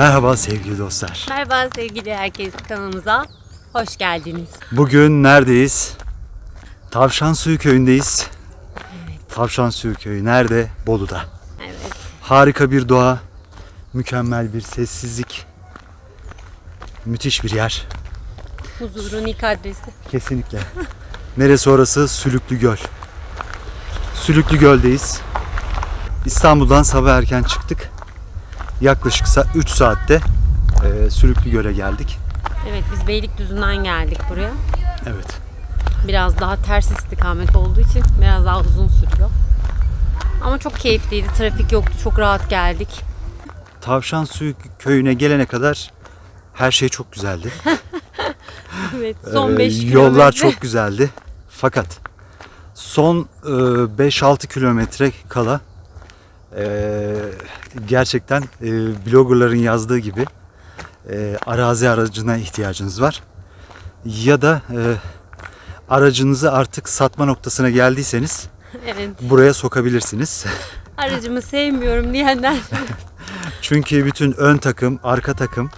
Merhaba sevgili dostlar. Merhaba sevgili herkes kanalımıza hoş geldiniz. Bugün neredeyiz? Tavşan Suyu köyündeyiz. Tavşan Suyu köyü nerede? Bolu'da. Evet. Harika bir doğa, mükemmel bir sessizlik. Müthiş bir yer. Huzurun ilk adresi. Kesinlikle. Neresi orası? Sülüklü Göl. Sülüklü Göl'deyiz. İstanbul'dan sabah erken çıktık. Yaklaşık 3 saatte e, Sülüklü Göl'e geldik. Evet biz Beylikdüzü'nden geldik buraya. Evet. Biraz daha ters istikamet olduğu için biraz daha uzun sürüyor. Ama çok keyifliydi. Trafik yoktu. Çok rahat geldik. Tavşan Suyu köyüne gelene kadar her şey çok güzeldi. Evet. Son Ee, 5 Yollar çok güzeldi. Fakat son e, 5-6 kilometre kala e, gerçekten e, bloggerların yazdığı gibi e, arazi aracına ihtiyacınız var. Ya da e, aracınızı artık satma noktasına geldiyseniz Evet. buraya sokabilirsiniz. Aracımı sevmiyorum diyenler. Çünkü bütün ön takım, arka takım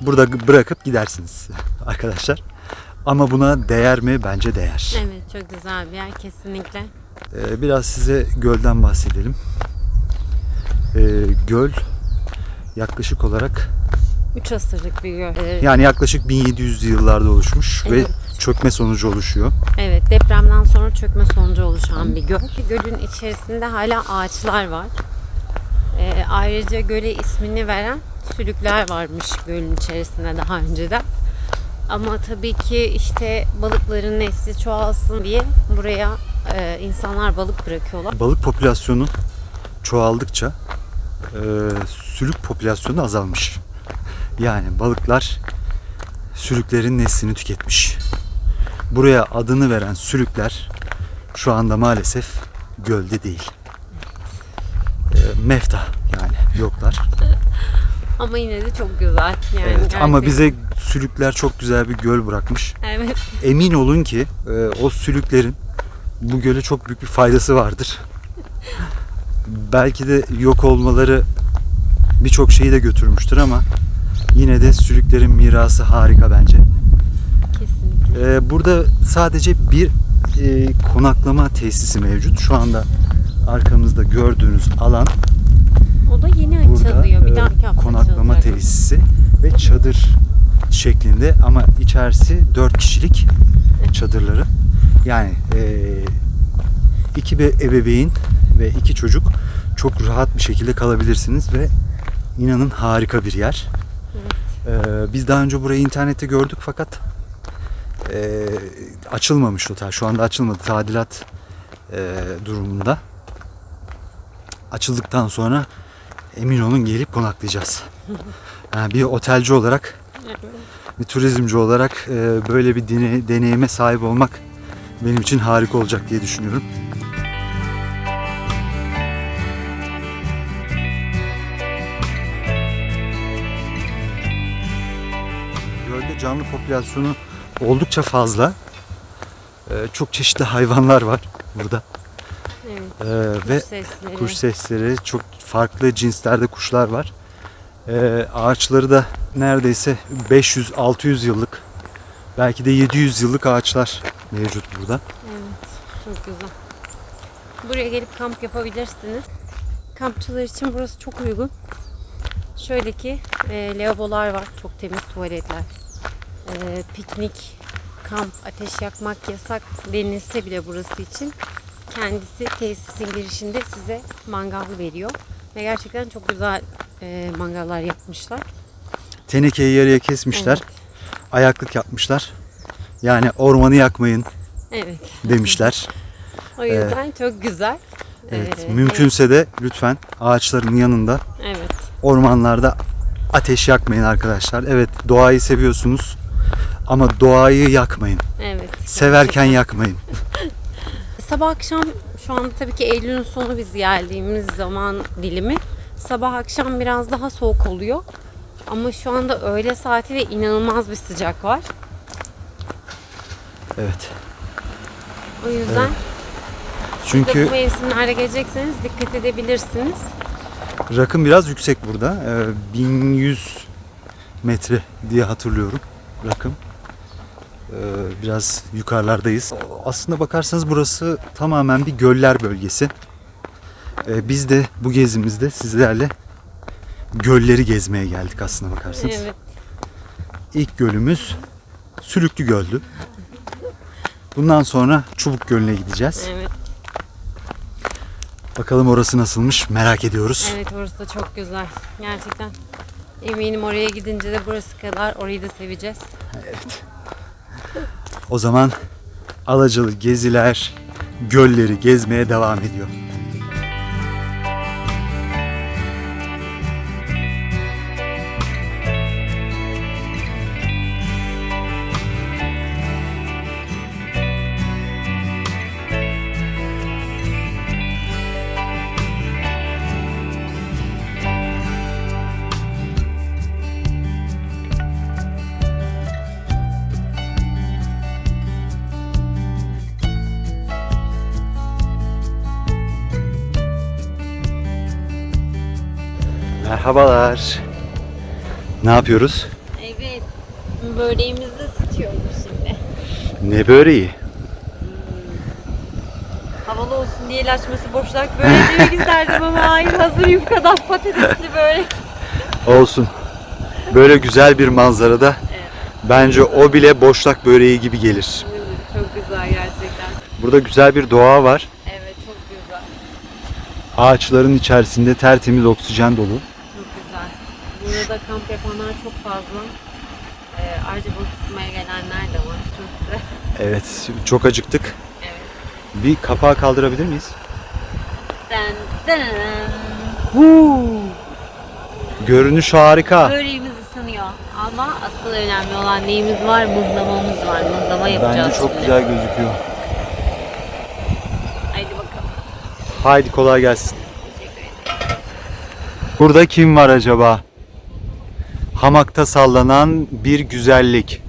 burada bırakıp gidersiniz arkadaşlar. Ama buna değer mi? Bence değer. evet çok güzel bir yer kesinlikle. Ee, biraz size gölden bahsedelim. Ee, göl yaklaşık olarak 3 asırlık bir göl. Ee, yani yaklaşık 1700'lü yıllarda oluşmuş Evet. ve çökme sonucu oluşuyor. Evet, depremden sonra çökme sonucu oluşan bir göl. Gölün içerisinde hala ağaçlar var. Ee, ayrıca göle ismini veren sülükler varmış gölün içerisinde daha önceden. Ama tabii ki işte balıkların nesli çoğalsın diye buraya e, insanlar balık bırakıyorlar. Balık popülasyonu çoğaldıkça e, sülük popülasyonu azalmış. Yani balıklar sülüklerin neslini tüketmiş. Buraya adını veren sülükler şu anda maalesef gölde değil. E, mefta yani yoklar. Ama yine de çok güzel. Yani Evet, ama bize sülükler çok güzel bir göl bırakmış. Evet, Emin olun ki e, o sülüklerin bu göle çok büyük bir faydası vardır. Belki de yok olmaları birçok şeyi de götürmüştür ama yine de sülüklerin mirası harika bence. kesinlikle. E, burada sadece bir e, konaklama tesisi mevcut. Şu anda arkamızda gördüğünüz alan O da yeni açılıyor. Bir e, dahaki hafta konaklama açılacak. tesisi ve çadır şeklinde ama içerisi 4 kişilik çadırları. Yani e, iki be- ebeveyn ve iki çocuk çok rahat bir şekilde kalabilirsiniz ve inanın harika bir yer. E, biz daha önce burayı internette gördük fakat e, açılmamış otel. Şu anda açılmadı. Tadilat e, durumunda. Açıldıktan sonra emin olun gelip konaklayacağız. Yani bir otelci olarak, bir turizmci olarak e, böyle bir dene- deneyime sahip olmak benim için harika olacak diye düşünüyorum. Canlı popülasyonu oldukça fazla. E, çok çeşitli hayvanlar var burada. Evet. E, Kuş ve sesleri. kuş sesleri, çok farklı cinslerde kuşlar var. Ee, ağaçları da neredeyse 500-600 yıllık, belki de 700 yıllık ağaçlar mevcut burada. Evet, çok güzel. Buraya gelip kamp yapabilirsiniz. Kampçılar için burası çok uygun. Şöyle ki e, lavabolar var, çok temiz tuvaletler. E, piknik, kamp, ateş yakmak yasak denilse bile burası için kendisi tesisin girişinde size mangal veriyor. Ve gerçekten çok güzel e, mangallar yapmışlar. Tenekeyi yarıya kesmişler, Evet. ayaklık yapmışlar. Yani ormanı yakmayın Evet. demişler. O yüzden çok güzel. Evet, Ee, mümkünse de lütfen ağaçların yanında, Evet. ormanlarda ateş yakmayın arkadaşlar. Evet, doğayı seviyorsunuz ama doğayı yakmayın. Evet. Severken yakmayın. Sabah akşam şu anda tabii ki Eylül'ün sonu biz geldiğimiz zaman dilimi. Sabah akşam biraz daha soğuk oluyor. Ama şu anda öğle saati ve inanılmaz bir sıcak var. Evet. O yüzden Çünkü bu mevsimlerde gelecekseniz dikkat edebilirsiniz. Rakım biraz yüksek burada. Ee, 1100 metre diye hatırlıyorum rakım. Ee, biraz yukarılardayız. Aslında bakarsanız burası tamamen bir göller bölgesi. Ee, biz de bu gezimizde sizlerle gölleri gezmeye geldik aslına bakarsanız. Evet. İlk gölümüz Sülüklü Göl'dü. Bundan sonra Çubuk Gölü'ne gideceğiz. Evet. Bakalım orası nasılmış merak ediyoruz. Evet orası da çok güzel. Gerçekten. Eminim oraya gidince de burası kadar orayı da seveceğiz. O zaman Alacalı geziler gölleri gezmeye devam ediyor. Merhabalar. Ne yapıyoruz? Evet. Böreğimizi ısıtıyoruz şimdi. Ne böreği? Havalı olsun diye el açması boşnak böreği demek isterdim ama hayır hazır yufkadan patatesli börek. Olsun. Böyle güzel bir manzarada bence o bile boşlak böreği gibi gelir. Çok güzel gerçekten. Burada güzel bir doğa var. Evet çok güzel. Ağaçların içerisinde tertemiz oksijen dolu. Burada kamp yapanlar çok fazla. Ee, ayrıca balık tutmaya gelenler de var. Çok güzel. Evet, çok acıktık. Evet. Bir kapağı kaldırabilir miyiz? Den, den. Görünüş harika. Böreğimiz ısınıyor. Ama asıl önemli olan neyimiz var? Mıhlamamız var. Mıhlama yapacağız Bence çok şimdi. güzel gözüküyor. Haydi bakalım. Haydi kolay gelsin. Burada kim var acaba? Hamakta sallanan bir güzellik.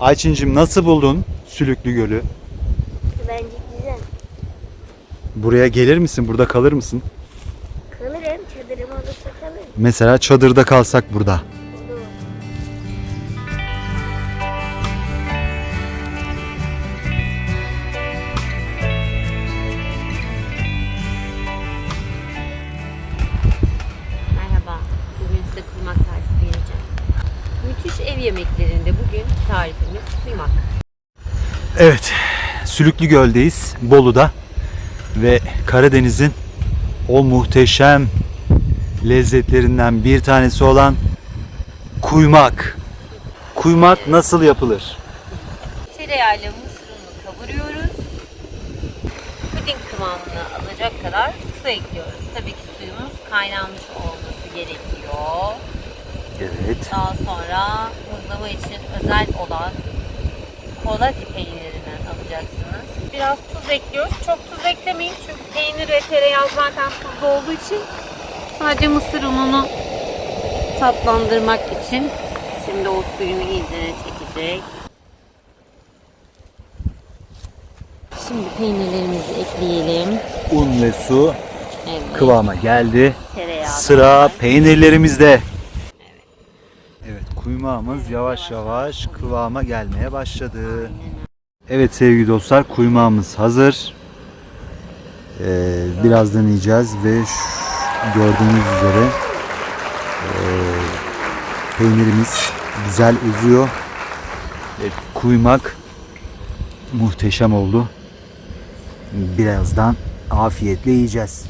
Ayçincim nasıl buldun Sülüklü Gölü? Bence güzel. Buraya gelir misin? Burada kalır mısın? Kalırım. Çadırım olursa kalırım. Mesela çadırda kalsak burada. Sülüklü Göl'deyiz, Bolu'da ve Karadeniz'in o muhteşem lezzetlerinden bir tanesi olan kuymak. Kuymak nasıl yapılır? Tereyağıyla mısır ununu kavuruyoruz. Puding kıvamını alacak kadar su ekliyoruz. Tabii ki suyumuz kaynanmış olması gerekiyor. Evet. Daha sonra muzlama için özel olan kolati peynirinden alacaksınız. Biraz tuz ekliyoruz. Çok tuz eklemeyin çünkü peynir ve tereyağı zaten tuzlu olduğu için sadece mısır ununu tatlandırmak için şimdi o suyunu iyicene çekecek. Şimdi peynirlerimizi ekleyelim. Un ve su Evet. kıvama geldi. Tereyağı. Sıra peynirlerimizde. Evet, kuymağımız yavaş yavaş kıvama gelmeye başladı. Evet sevgili dostlar, kuymağımız hazır. Ee, birazdan yiyeceğiz ve gördüğünüz üzere ee, peynirimiz güzel uzuyor. Evet, kuymak muhteşem oldu. Birazdan afiyetle yiyeceğiz.